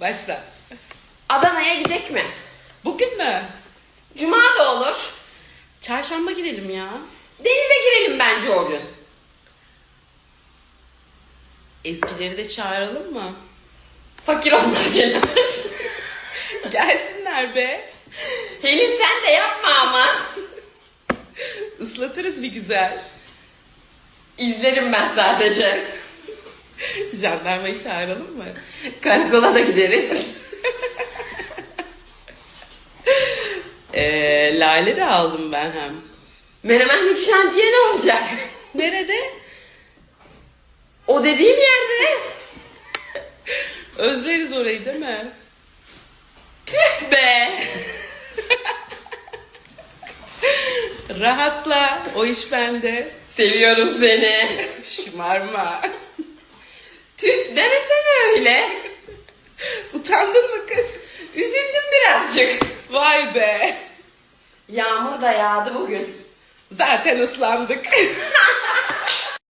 Başla. Adana'ya gidek mi? Bugün mü? Cuma da olur. Çarşamba gidelim ya. Denize girelim bence o gün. Ezgileri de çağıralım mı? Fakir onlar gelemez. Gelsinler be. Helin sen de yapma ama. Islatırız bir güzel. İzlerim ben sadece. Jandarmayı çağıralım mı? Karakola da gideriz. Ee, lale de aldım ben hem. Menemenlik şantiye ne olacak? Nerede? O dediğim yerde. Özleriz orayı değil mi? Be. Rahatla. O iş bende. Seviyorum seni. Şımarma. Tüh demesene öyle. Utandın mı kız? Üzüldüm birazcık. Vay be. Yağmur da yağdı bugün. Zaten ıslandık.